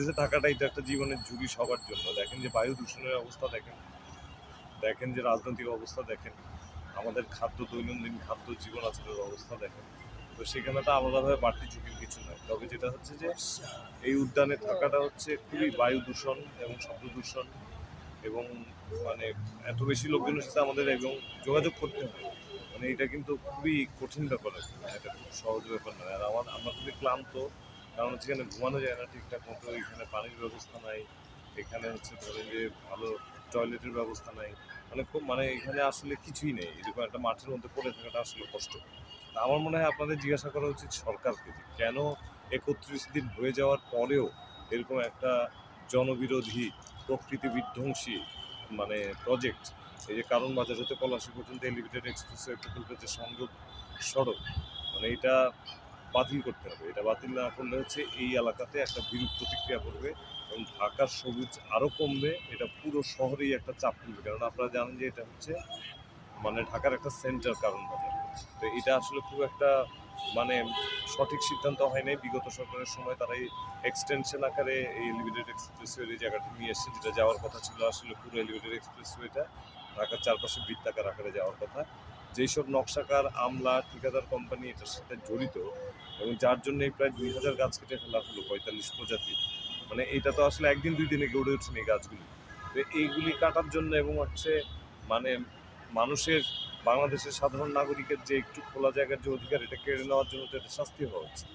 বাংলাদেশে থাকাটাই তো একটা জীবনের ঝুঁকি সবার জন্য। দেখেন যে বায়ু দূষণের অবস্থা দেখেন। দেখেন যে রাজনৈতিক অবস্থা দেখেন। আমাদের খাদ্য, দৈনন্দিন খাদ্য জীবন আচারের অবস্থা দেখেন। তো সেখানে তো আলাদাভাবে বাড়তি ঝুঁকির কিছু নয় তবে যেটা হচ্ছে যে এই উদ্যানে থাকাটা হচ্ছে খুবই বায়ু দূষণ এবং শব্দ দূষণ এবং মানে এত বেশি লোকজনের সাথে আমাদের এবং যোগাযোগ করতে হয় মানে এটা কিন্তু খুবই কঠিন ব্যাপার এটা খুব সহজ ব্যাপার নয়। আর আমার, আমরা খুবই ক্লান্ত কারণ হচ্ছে এখানে ঘুমানো যায় না ঠিকঠাক মতো, এখানে পানির ব্যবস্থা নাই, এখানে হচ্ছে ধরেন যে ভালো টয়লেটের ব্যবস্থা নাই। মানে খুব মানে এখানে আসলে কিছুই নেই, এরকম একটা মাঠের মধ্যে পড়ে থাকাটা আসলে কষ্ট। আমার মনে হয় আপনাদের জিজ্ঞাসা করা উচিত সরকারকে কেন একত্রিশ দিন হয়ে যাওয়ার পরেও এরকম একটা জনবিরোধী, প্রকৃতি বিধ্বংসী মানে প্রজেক্ট এই যে কারণ বাজার হতে পলাশি পর্যন্ত এলিভেটেড এক্সপ্রেসওয়ে প্রকল্পের যে সংযোগ সড়ক মানে এটা বাতিল করতে হবে। এটা বাতিল না করলে হচ্ছে এই এলাকাতে একটা বিরূপ প্রতিক্রিয়া পড়বে এবং ঢাকার সবুজ আরও কমবে। এটা পুরো শহরেই একটা চাপ তুলবে। কারণ আপনারা জানেন যে এটা হচ্ছে মানে ঢাকার একটা সেন্টার কারণ বাজার। তো এটা আসলে খুব একটা মানে সঠিক সিদ্ধান্ত হয় নাই। বিগত সরকারের সময় তারা এই এক্সটেনশন আকারে এই এলিভেটেড এক্সপ্রেসওয়ের এই জায়গাটা নিয়ে এসছে, যেটা যাওয়ার কথা ছিল। আসলে পুরো এলিভেটেড এক্সপ্রেসওয়েটা ঢাকার চারপাশে বৃত্তাকার আকারে যাওয়ার কথা। যেসব নকশাকার, আমলা, ঠিকাদার কোম্পানি এটার সাথে জড়িত এবং যার জন্য প্রায় দুই হাজার গাছ কেটে ফেলা হলো পঁয়তাল্লিশ প্রজাতি মানে এটা তো আসলে একদিন, দুই দিনে গড়ে ওঠেনি এই গাছগুলি। তো এইগুলি কাটার জন্য এবং হচ্ছে মানে মানুষের, বাংলাদেশের সাধারণ নাগরিকের যে একটু খোলা জায়গার যে অধিকার, এটা কেড়ে নেওয়ার জন্য তো এটা শাস্তি হওয়া উচিত।